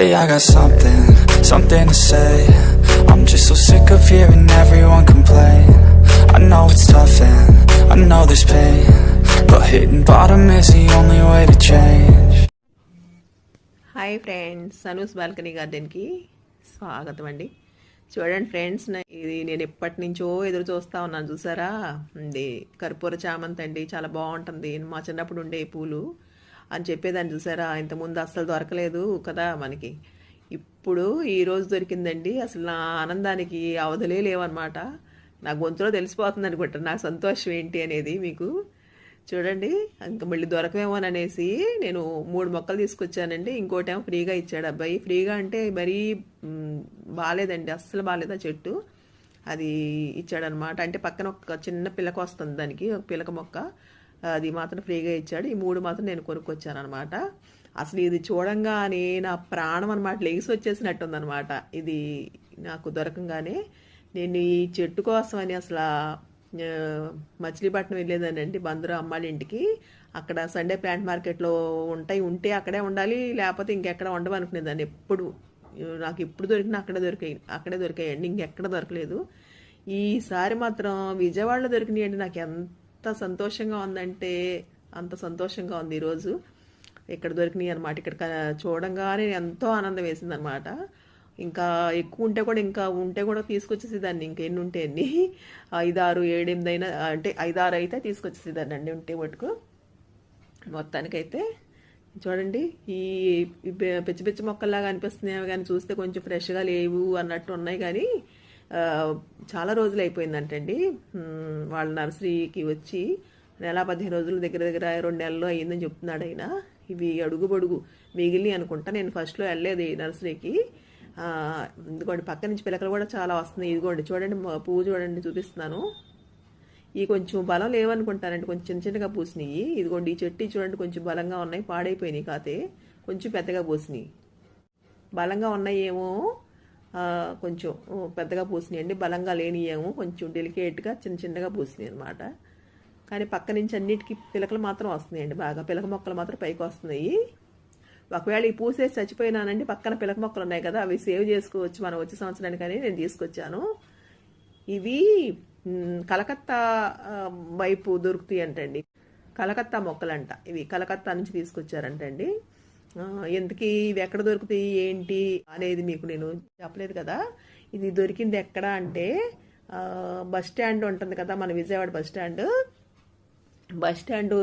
Hey, I got something, something to say. I'm just so sick of hearing everyone complain. I know it's tough and I know there's pain. But hitting bottom is the only way to change. Hi friends Sanu's balcony గార్డెన్కి స్వాగతం అండి చూడండి friends ఇది నేను ఎప్పటి నుంచో ఎదురు చూస్తూ ఉన్నాను చూసారా ఇది కర్పూర చామంతి అండి చాలా బాగుంటుంది మా చిన్నప్పుడు ఉండే పూలు అని చెప్పేదాన్ని చూసారా? ఇంతకుముందు అస్సలు దొరకలేదు కదా మనకి. ఇప్పుడు ఈ రోజు దొరికిందండి. అసలు నా ఆనందానికి అవధలే లేవన్నమాట. నా గొంతులో తెలిసిపోతుంది అనుకుంటా నా సంతోషం ఏంటి అనేది మీకు. చూడండి ఇంకా మళ్ళీ దొరకమేమో అనేసి నేను మూడు మొక్కలు తీసుకొచ్చానండి. ఇంకోటేమో ఫ్రీగా ఇచ్చాడు అబ్బాయి. ఫ్రీగా అంటే మరీ బాగాలేదండి. అస్సలు బాగాలేదు ఆ చెట్టు. అది ఇచ్చాడనమాట అంటే పక్కన ఒక చిన్న పిల్లక వస్తుంది దానికి ఒక పిలక మొక్క. అది మాత్రం ఫ్రీగా ఇచ్చాడు. ఈ మూడు మాత్రం నేను కొనుక్కొచ్చాను అనమాట అసలు ఇది చూడంగానే నా ప్రాణం అనమాట లెగిసి వచ్చేసినట్టుందనమాట ఇది నాకు దొరకంగానే నేను ఈ చెట్టు కోసం అని అసలు మచిలీపట్నం వెళ్ళేదానండి బందరు అమ్మాళ్ళ ఇంటికి. అక్కడ సండే ప్లాంట్ మార్కెట్లో ఉంటాయి ఉంటే అక్కడే ఉండాలి లేకపోతే ఇంకెక్కడ ఉండవు అనుకునేదాన్ని. ఎప్పుడు నాకు ఎప్పుడు దొరికినా అక్కడే దొరికాయి అక్కడే దొరికాయండి ఇంకెక్కడ దొరకలేదు. ఈసారి మాత్రం విజయవాడలో దొరికినాయండి నాకు ఎంత సంతోషంగా ఉందంటే అంత సంతోషంగా ఉంది ఈరోజు ఇక్కడ దొరికినాయి అనమాట ఇక్కడ చూడంగానే ఎంతో ఆనందం వేసింది అనమాట ఇంకా ఎక్కువ ఉంటే కూడా ఇంకా ఉంటే కూడా తీసుకొచ్చేసేదాన్ని. ఇంకా ఎన్ని ఉంటే ఎన్ని. ఐదారు ఏడెనిమిది అయినా అంటే ఐదారు అయితే తీసుకొచ్చేసేదాన్ని అండి ఉంటే మటుకు. మొత్తానికైతే చూడండి ఈ పిచ్చి పిచ్చి మొక్కల్లాగా అనిపిస్తున్నాయి కానీ చూస్తే కొంచెం ఫ్రెష్గా లేవు అన్నట్టు ఉన్నాయి కానీ చాలా రోజులు అయిపోయిందంటండి మ్, వాళ్ళ నర్సరీకి వచ్చి నెల పదిహేను రోజుల దగ్గర దగ్గర రెండు నెలలు అయ్యిందని చెప్తున్నాడు ఆయన. ఇవి అడుగు పొడుగు మిగిలి అనుకుంటా. నేను ఫస్ట్లో వెళ్ళలేదు నర్సరీకి. ఆ, ఇదిగోండి పక్క నుంచి పిలకలు కూడా చాలా వస్తున్నాయి. ఇదిగోండి చూడండి మా పువ్వు చూడండి చూపిస్తున్నాను. ఈ కొంచెం బలం లేవనుకుంటానండి. కొంచెం చిన్న చిన్నగా పూసినాయి. ఇదిగోండి ఈ చెట్టు చూడండి కొంచెం బలంగా ఉన్నాయి. పాడైపోయినాయి కాతే కొంచెం పెద్దగా పూసినాయి. బలంగా ఉన్నాయేమో కొంచెం పెద్దగా పూసినాయండి బలంగా లేనియేమో కొంచెం డెలికేట్గా చిన్న చిన్నగా పూసినాయి అనమాట కానీ పక్క నుంచి అన్నిటికీ పిలకలు మాత్రం వస్తున్నాయండి బాగా. పిలక మొక్కలు మాత్రం పైకి వస్తున్నాయి. ఒకవేళ ఈ పూసేసి చచ్చిపోయినానండి పక్కన పిలక మొక్కలు ఉన్నాయి కదా అవి సేవ్ చేసుకోవచ్చు. మనం వచ్చే సంవత్సరానికి అని నేను తీసుకొచ్చాను. ఇవి కలకత్తా వైపు దొరుకుతాయి అంటండి కలకత్తా మొక్కలంట. ఇవి కలకత్తా నుంచి తీసుకొచ్చారంటండి. ఎందుకు ఇవి ఎక్కడ దొరుకుతాయి ఏంటి అనేది మీకు నేను చెప్పలేదు కదా. ఇది దొరికింది ఎక్కడ అంటే బస్ స్టాండ్ ఉంటుంది కదా మన Vijayawada bus stand. Bus stand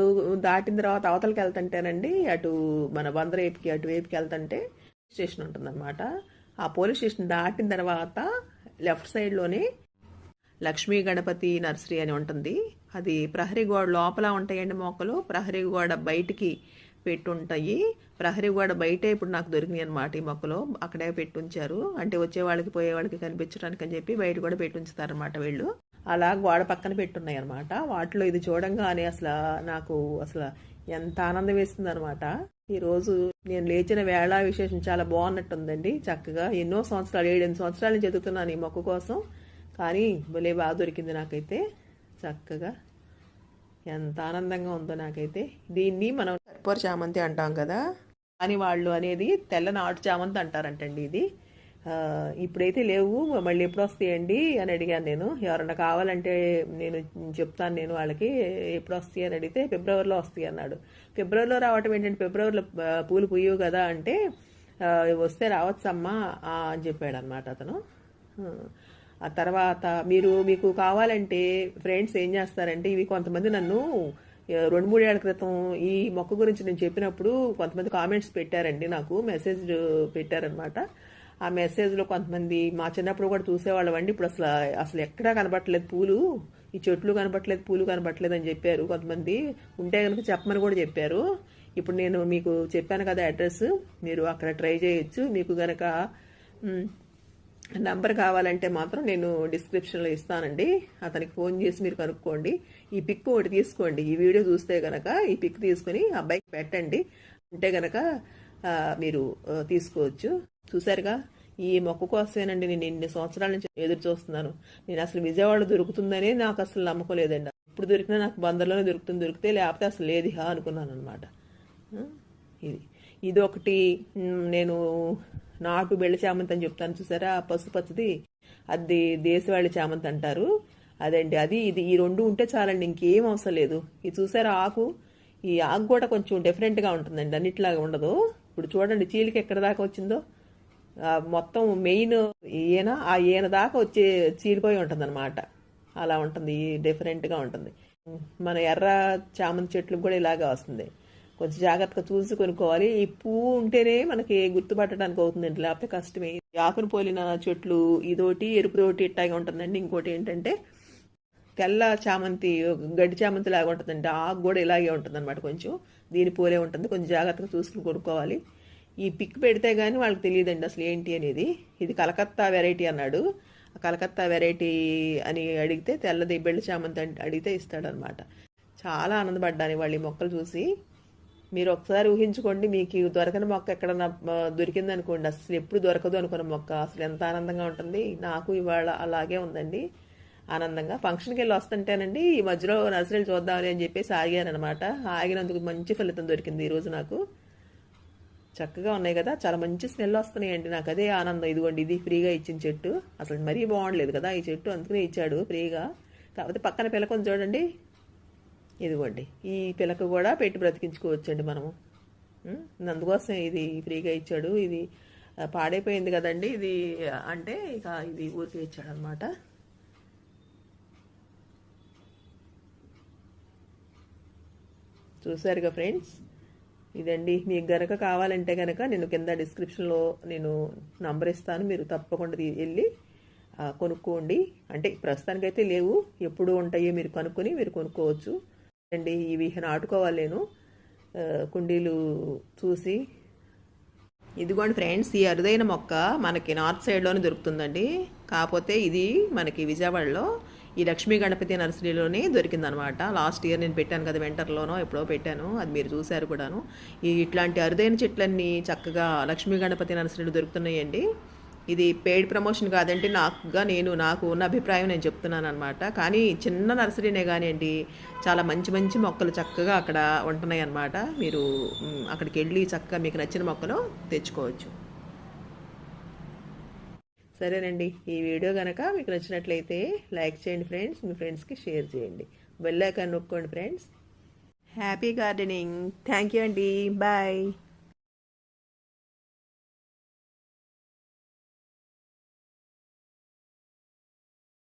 దాటిన తర్వాత అవతలకి వెళ్తుంటేనండి అటు మన వందరేపుకి అటు వైపుకి వెళ్తుంటే స్టేషన్ ఉంటుందన్నమాట. ఆ పోలీస్ స్టేషన్ దాటిన తర్వాత లెఫ్ట్ సైడ్లోనే లక్ష్మీ గణపతి నర్సరీ అని ఉంటుంది. అది ప్రహరీ గోడ లోపల ఉంటాయండి మొక్కలు. ప్రహరీ గోడ బయటికి పెట్టుంటాయి. ప్రహరీ గోడ బయటే ఇప్పుడు నాకు దొరికినాయి అనమాట ఈ మొక్కలు. అక్కడే పెట్టుంచారు. అంటే వచ్చే వాళ్ళకి పోయే వాళ్ళకి కనిపించడానికి అని చెప్పి బయట కూడా పెట్టుంచుతారనమాట వీళ్ళు. అలా గోడ పక్కన పెట్టున్నాయి అనమాట వాటిలో ఇది చూడంగానే అసలు నాకు అసలు ఎంత ఆనందం వేస్తుంది అనమాట ఈరోజు నేను లేచిన వేళ విశేషం చాలా బాగున్నట్టుందండి. చక్కగా ఎన్నో సంవత్సరాలు ఏడెనిమిది సంవత్సరాల నుంచి ఎదుగుతున్నాను ఈ మొక్క కోసం. కానీ భలే బాగా దొరికింది నాకైతే. చక్కగా ఎంత ఆనందంగా ఉందో నాకైతే. దీన్ని మనం కర్పూర చామంతి అంటాం కదా. కానీ వాళ్ళు అనేది తెల్ల నాటు చామంతి అంటారంటండి ఇది. ఇప్పుడైతే లేవు మళ్ళీ ఎప్పుడు వస్తాయండి అని అడిగాను నేను. ఎవరన్నా కావాలంటే నేను చెప్తాను నేను వాళ్ళకి ఎప్పుడు వస్తాయి అని అడిగితే ఫిబ్రవరిలో వస్తాయి అన్నాడు. ఫిబ్రవరిలో రావటం ఏంటంటే ఫిబ్రవరిలో పూలు పూయవు కదా అంటే వస్తే రావచ్చమ్మా అని చెప్పాడు అనమాట అతను. ఆ, తర్వాత మీరు మీకు కావాలంటే ఫ్రెండ్స్ ఏం చేస్తారంటే ఇవి కొంతమంది నన్ను రెండు మూడేళ్ళ క్రితం ఈ మొక్క గురించి నేను చెప్పినప్పుడు కొంతమంది కామెంట్స్ పెట్టారండి నాకు మెసేజ్ పెట్టారనమాట ఆ మెసేజ్లో కొంతమంది మా చిన్నప్పుడు కూడా చూసేవాళ్ళమండి ఇప్పుడు అసలు అసలు ఎక్కడా కనబట్టలేదు పూలు. ఈ చెట్లు కనబట్టలేదు పూలు కనబట్టలేదు అని చెప్పారు కొంతమంది. ఉంటే కనుక చెప్పమని కూడా చెప్పారు. ఇప్పుడు నేను మీకు చెప్పాను కదా అడ్రస్ మీరు అక్కడ ట్రై చేయొచ్చు. మీకు గనక నంబర్ కావాలంటే మాత్రం నేను డిస్క్రిప్షన్లో ఇస్తానండి. అతనికి ఫోన్ చేసి మీరు కనుక్కోండి. ఈ పిక్ ఒకటి తీసుకోండి. ఈ వీడియో చూస్తే గనక ఈ పిక్ తీసుకుని అబ్బాయికి పెట్టండి. అంటే గనక మీరు తీసుకోవచ్చు. చూసారుగా? ఈ మొక్క కోసమేనండి నేను ఇన్ని సంవత్సరాల నుంచి ఎదురు చూస్తున్నాను. నేను అసలు విజయవాడ దొరుకుతుందనే నాకు అసలు నమ్మకలేదండి ఇప్పుడు దొరికినా నాకు బందర్లోనే దొరుకుతుంది. దొరికితే లేకపోతే అసలు లేదు. హా అనుకున్నాను అనమాట ఇది. ఇది ఒకటి నేను నాటు బెళ్ళ చామంతి అని చెప్తాను చూసారా? ఆ పసుపచ్చది అది దేశవాళి చామంతి అంటారు. అదండి అది ఇది ఈ రెండు ఉంటే చాలండి ఇంకేం అవసరం లేదు. ఇది చూసారా ఆకు? ఈ ఆకు కూడా కొంచెం డిఫరెంట్గా ఉంటుందండి అన్నిట్లాగా ఉండదు. ఇప్పుడు చూడండి చీలిక ఎక్కడ దాకా వచ్చిందో. మొత్తం మెయిన్ ఈయన ఆ ఈయన దాకా వచ్చే చీలిపోయి ఉంటుంది అనమాట అలా ఉంటుంది డిఫరెంట్గా ఉంటుంది. మన ఎర్ర చామంతి చెట్లకు కూడా ఇలాగే వస్తుంది. కొంచెం జాగ్రత్తగా చూసి కొనుక్కోవాలి. ఈ పువ్వు ఉంటేనే మనకి గుర్తుపట్టడానికి అవుతుందండి లేకపోతే కష్టమే. ఆకును పోలిన చెట్లు ఇదోటి ఎరుపుదోటి ఇట్టాగా ఉంటుందండి. ఇంకోటి ఏంటంటే తెల్ల చామంతి గడ్డి చామంతి లాగా ఉంటుందండి. ఆకు కూడా ఇలాగే ఉంటుంది అనమాట కొంచెం. దీని పోలే ఉంటుంది. కొంచెం జాగ్రత్తగా చూసుకుని కొనుక్కోవాలి. ఈ పిక్ పెడితే కానీ వాళ్ళకి తెలియదండి అసలు ఏంటి అనేది. ఇది కలకత్తా వెరైటీ అన్నాడు. కలకత్తా వెరైటీ అని అడిగితే తెల్లది బెల్లి చామంతి అడిగితే ఇస్తాడనమాట చాలా ఆనందపడ్డాను వాళ్ళు ఈ మొక్కలు చూసి. మీరు ఒకసారి ఊహించుకోండి మీకు దొరకని మొక్క ఎక్కడన్నా దొరికింది అనుకోండి అసలు ఎప్పుడు దొరకదు అనుకున్న మొక్క. అసలు ఎంత ఆనందంగా ఉంటుంది. నాకు ఇవాళ అలాగే ఉందండి. ఆనందంగా. ఫంక్షన్కి వెళ్ళి వస్తుంటేనండి ఈ మధ్యలో నర్సరీలు చూద్దామని అని చెప్పేసి ఆగాను అనమాట ఆగినందుకు మంచి ఫలితం దొరికింది ఈరోజు నాకు. చక్కగా ఉన్నాయి కదా. చాలా మంచి స్మెల్ వస్తున్నాయండి. నాకు అదే ఆనందం. ఇదిగోండి ఇది ఫ్రీగా ఇచ్చిన చెట్టు. అసలు మరీ బాగుండలేదు కదా ఈ చెట్టు. అందుకనే ఇచ్చాడు ఫ్రీగా. కాకపోతే పక్కన పిల్లకొని చూడండి. ఇదిగోండి ఈ పిలకు కూడా పెట్టి బ్రతికించుకోవచ్చండి మనము. అందుకోసం ఇది ఫ్రీగా ఇచ్చాడు. ఇది పాడైపోయింది కదండి. ఇది అంటే ఇక ఇది ఊరికే ఇచ్చాడు అనమాట చూసారుగా ఫ్రెండ్స్? ఇదండి మీకు గనక కావాలంటే గనక నేను కింద డిస్క్రిప్షన్లో నేను నంబర్ ఇస్తాను. మీరు తప్పకుండా వెళ్ళి కొనుక్కోండి. అంటే ప్రస్తుతానికైతే లేవు. ఎప్పుడు ఉంటాయో మీరు కనుక్కొని మీరు కొనుక్కోవచ్చు. అండి ఇవి నాటుకోవాలి నేను. కుండీలు చూసి. ఇదిగోండి ఫ్రెండ్స్ ఈ అరుదైన మొక్క మనకి నార్త్ సైడ్లోనే దొరుకుతుందండి. కాకపోతే ఇది మనకి విజయవాడలో ఈ లక్ష్మీ గణపతి నర్సరీలోనే దొరికిందనమాట. లాస్ట్ ఇయర్ నేను పెట్టాను కదా వెంటర్లోనో ఎప్పుడో పెట్టాను. అది మీరు చూశారు కూడాను. ఈ ఇట్లాంటి అరుదైన చెట్లన్నీ చక్కగా లక్ష్మీ గణపతి నర్సరీలో దొరుకుతున్నాయండి. ఇది పెయిడ్ ప్రమోషన్ కాదండి నాకుగా నేను నాకు ఉన్న అభిప్రాయం నేను చెప్తున్నాను అనమాట కానీ చిన్న నర్సరీనే కానివ్వండి చాలా మంచి మంచి మొక్కలు చక్కగా అక్కడ ఉంటున్నాయి అన్నమాట మీరు అక్కడికి వెళ్ళి చక్కగా మీకు నచ్చిన మొక్కలు తెచ్చుకోవచ్చు. సరేనండి. ఈ వీడియో కనుక మీకు నచ్చినట్లయితే లైక్ చేయండి ఫ్రెండ్స్ మీ ఫ్రెండ్స్కి షేర్ చేయండి. Bell icon నొక్కోండి friends. Happy gardening. Thank you అండి. బాయ్.